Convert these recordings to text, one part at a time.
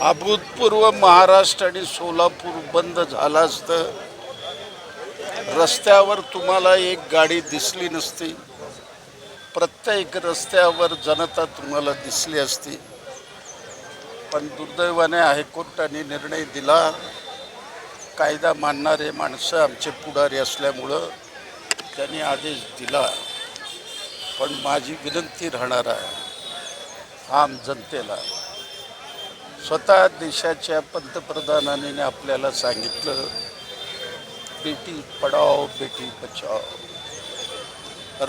अभूतपूर्व महाराष्ट्र आणि सोलापूर बंद झालं असतं. रस्त्यावर तुम्हाला एक गाडी दिसली नसती. प्रत्येक रस्त्यावर जनता तुम्हाला दिसली असती. पण दुर्दैवाने हायकोर्टाने निर्णय दिला. कायदा मानणारे माणसं आमचे पुढारी असल्यामुळं त्यांनी आदेश दिला. पण माझी विनंती राहणार आहे आम जनतेला. स्वतः देशाच्या पंतप्रधानाने आपल्याला सांगितलं बेटी पडाव बेटी बचाओ.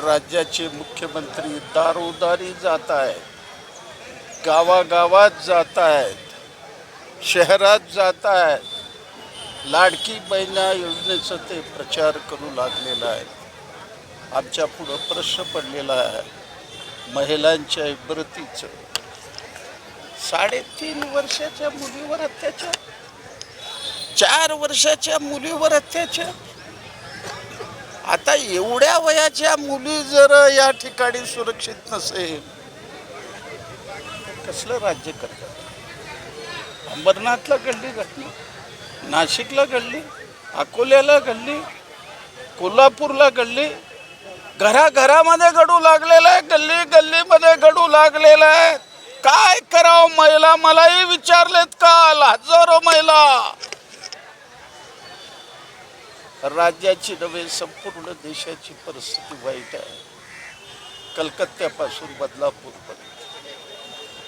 राज्याचे मुख्यमंत्री दारोदारी जात आहेत गावागावात जात आहेत शहरात जात आहेत लाडकी बहिणा योजनेचं ते प्रचार करू लागलेलं आहे. आमच्या पुढं प्रश्न पडलेला आहे महिलांच्या इब्रतीचं. साडेतीन वर्षाच्या मुलीवर अत्याचार. चार वर्षाच्या मुलीवर अत्याचार. आता एवढ्या वयाच्या मुली जर या ठिकाणी सुरक्षित नसेल कसलं राज्य करतात? अंबरनाथला घडली घटना नाशिकला घडली अकोल्याला घडली कोल्हापूरला घडली घराघरामध्ये घडू लागलेलं आहे गल्ली गल्लीमध्ये घडू लागलेलं आहे. काय करावं महिला? मलाही विचारलेत काल हजारो महिला. राज्याची नव्हे संपूर्ण देशाची परिस्थिती वाईट आहे. कलकत्त्यापासून बदलापूरपर्यंत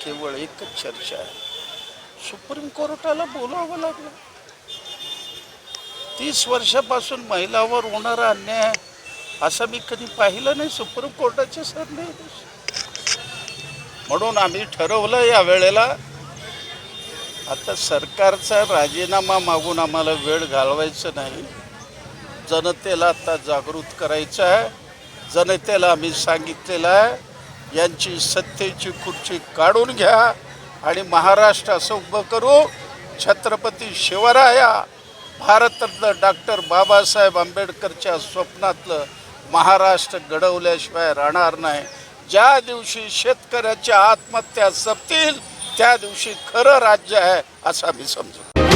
केवळ एकच चर्चा आहे. सुप्रीम कोर्टाला बोलावं लागलं. तीस वर्षापासून महिलावर होणारा अन्याय असं मी कधी पाहिलं नाही. सुप्रीम कोर्टाचे सरन्यायाधीश. म्हणून आम्ही ठरवलं या वेळेला आता सरकारचा राजीनामा मागून आम्हाला वेळ घालवायचं नाही. जनतेला आता जागृत करायचं आहे. जनतेला आम्ही सांगितलेलं आहे यांची सत्तेची खुर्ची काढून घ्या आणि महाराष्ट्र असं उभं करू. छत्रपती शिवराया भारतरत्न डॉक्टर बाबासाहेब आंबेडकरच्या स्वप्नातलं महाराष्ट्र घडवल्याशिवाय राहणार नाही. ज्या दिवशी शेतकऱ्याच्या आत्महत्या जपतील त्या दिवशी खरं राज्य आहे असं आम्ही समजू.